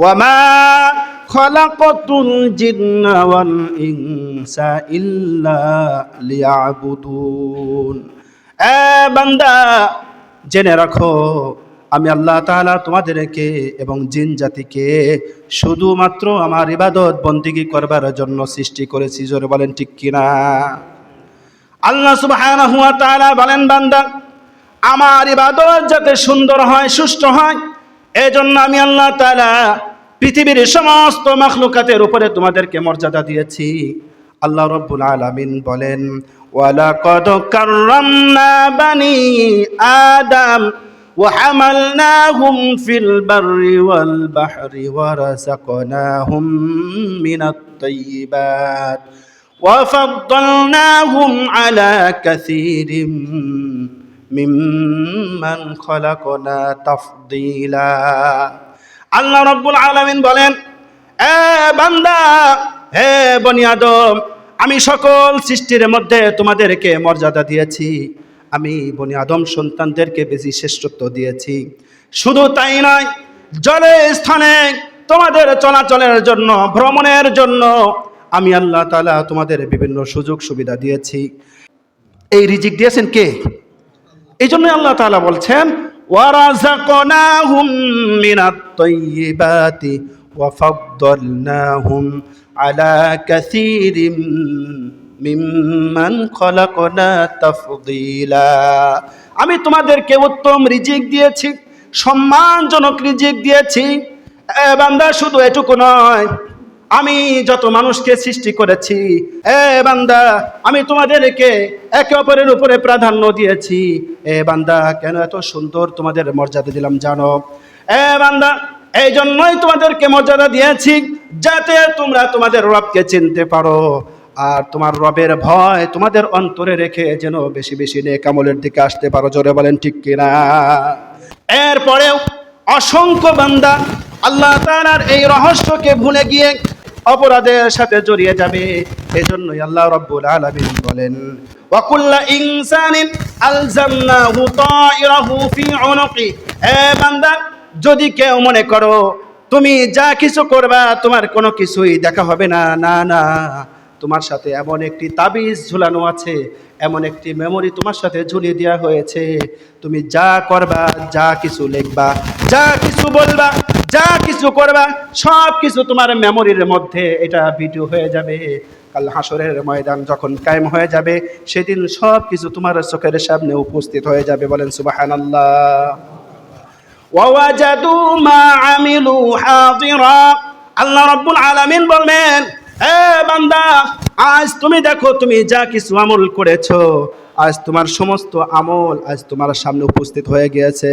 ওয়ামা খলাকতুল জিন্না ওয়াল ইনসা ইল্লা লিয়াবুদুন। এ বান্দা, জেনে রাখো, আমি আল্লাহ তাআলা তোমাদেরকে এবং জিন জাতিকে শুধুমাত্র আমার ইবাদত বন্দিগি করবার জন্য সৃষ্টি করেছি, জোরে বলেন ঠিক কিনা? আল্লাহ তাআলা বলেন, বান্দা, আমার ইবাদত যাতে সুন্দর হয়, সুষ্ঠু হয়, এজন্য আমি আল্লাহ তাআলা পৃথিবীর সমস্ত মাখলুকাতের উপরে তোমাদেরকে মর্যাদা দিয়েছি আল্লাহ রব্বুল আলামিন বলেন ওয়ালাকাদ কাররামনা বানি আদম وحملناهم في البر والبحر ورزقناهم من الطيبات وفضلناهم على كثير ممن خلقنا تفضيلا আল্লাহ রব্বুল আলামিন বলেন, এ বান্দা, হে বনি আদম, আমি সকল সৃষ্টির মধ্যে তোমাদেরকে মর্যাদা দিয়েছি। আমি বনি আদম সন্তানদেরকে বেশি শ্রেষ্ঠত্ব দিয়েছি। শুধু তাই নয়, জলে স্থানে তোমাদের চলাচলের জন্য, ভ্রমণের জন্য আমি আল্লাহ তালা তোমাদের বিভিন্ন সুযোগ সুবিধা দিয়েছি। এই রিজিক দিয়েছেন কে? এই জন্য আল্লাহ তালা বলছেন ওয়ারাযাকনাহুম মিনাত তাইয়্যিবাতি ওয়াফাদ্দালনাহুম আলা কাসীরিম মিম্মান খলাকনা তাফদীলা। আমি তোমাদেরকে উত্তম রিজিক দিয়েছি, সম্মানজনক রিজিক দিয়েছি। বান্দা, শুধু এটুকু নয় আমি যত মানুষকে সৃষ্টি করেছি, এ বান্দা, আমি তোমাদেরকে একে অপরের উপরে প্রাধান্য দিয়েছি। এ বান্দা, কেন এত সুন্দর তোমাদের মর্যাদা দিলাম, জানো? এ বান্দা এই জন্যই তোমাদেরকে মর্যাদা দিয়েছি, যাতে তোমরা তোমাদের রবকে চিনতে পারো। আর তোমার রবের ভয় তোমাদের অন্তরে রেখে যেন বেশি বেশি নেক আমলের দিকে আসতে পারো, জোরে বলেন ঠিক কিনা? এরপরেও অসংখ্য বান্দা আল্লাহ তাআলার এই রহস্যকে ভুলে গিয়ে অপরাধের সাথে জড়িয়ে যাবে। এজন্যই আল্লাহ রব্বুল আলামিন বলেন ওয়াকুল্লা ইনসানিন আলজামনাহু তাইরাহু ফি উনুকি। এ বান্দা, যদি কেউ মনে করো, তুমি যা কিছু করবা, তোমার কোনো কিছুই দেখা হবে না। না না। তোমার সাথে এমন একটি তাবিজ ঝুলানো আছে, এমন একটি মেমোরি তোমার সাথে ঝুলিয়ে দেওয়া হয়েছে। তুমি যা করবা, যা কিছু লিখবা, যা কিছু বলবা যা কিছু করবা, সব কিছু তোমার মেমোরির মধ্যে এটা ভিডিও হয়ে যাবে। কাল হাসরের ময়দান যখন কায়েম হয়ে যাবে, সেদিন সব কিছু তোমার চোখের সামনে উপস্থিত হয়ে যাবে। বলেন, সুবহানাল্লাহ। ওয়াজাদু মা আমিলু আল্লাহ রাব্বুল আলামিন বলবেন হে বান্দা, আজ তুমি দেখো, তুমি যা কিছু আমল করেছ, আজ তোমার সমস্ত আমল আজ তোমার সামনে উপস্থিত হয়ে গিয়েছে।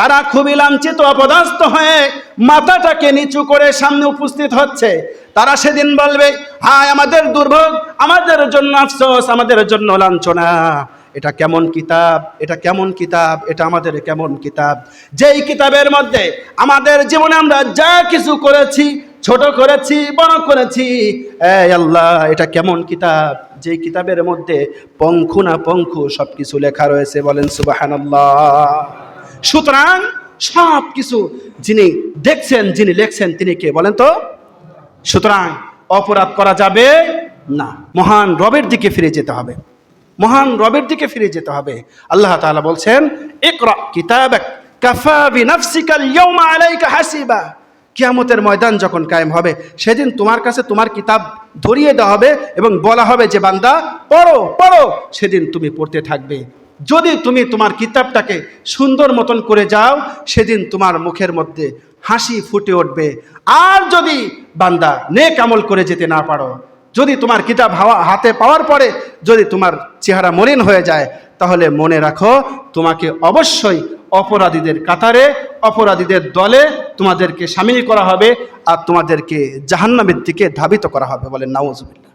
তারা খুবই লাঞ্ছিত অপদাস্ত হয়ে মাথাটাকে নিচু করে সামনে উপস্থিত হচ্ছে। তারা সেদিন বলবে, হায়, আমাদের দুর্ভোগ, আমাদের জন্য আফসোস, আমাদের জন্য লাঞ্ছনা। এটা কেমন কিতাব? এটা কেমন কিতাব? এটা আমাদের কেমন কিতাব? যেই কিতাবের মধ্যে আমাদের জীবনে আমরা যা কিছু করেছি, ছোট করেছি, বড় করেছি আল্লাহ, এটা কেমন কিতাব? যেই কিতাবের মধ্যে পঙ্খু না পঙ্খু সব কিছু লেখা রয়েছে, বলেন সুবাহানাল্লাহ। সুতরাং সব কিছু যিনি দেখছেন, যিনি লেখছেন, তিনি কে বলেন তো? সুতরাং অপরাধ করা যাবে না। মহান রবের দিকে ফিরে যেতে হবে। মহান রবের দিকে ফিরে যেতে হবে। আল্লাহ তাআলা বলছেন, ইকরা কিতাবাক কাফা হাসিবা। কিয়ামতের ময়দান যখন কায়েম হবে, সেদিন তোমার কাছে তোমার কিতাব ধরিয়ে দেওয়া হবে এবং বলা হবে যে, বান্দা, পড়ো পড়ো। সেদিন তুমি পড়তে থাকবে। যদি তুমি তোমার কিতাবটাকে সুন্দর মতন করে যাও, সেদিন তোমার মুখের মধ্যে হাসি ফুটে উঠবে। আর যদি বান্দা নেক আমল করে যেতে না পারো, যদি তোমার কিতাব হাওয়া, হাতে পাওয়ার পরে যদি তোমার চেহারা মলিন হয়ে যায়, তাহলে মনে রাখো, তোমাকে অবশ্যই অপরাধীদের কাতারে, অপরাধীদের দলে তোমাদেরকে সামিল করা হবে, আর তোমাদেরকে জাহান্নামের দিকে ধাবিত করা হবে বলে নাউজুবিল্লাহ।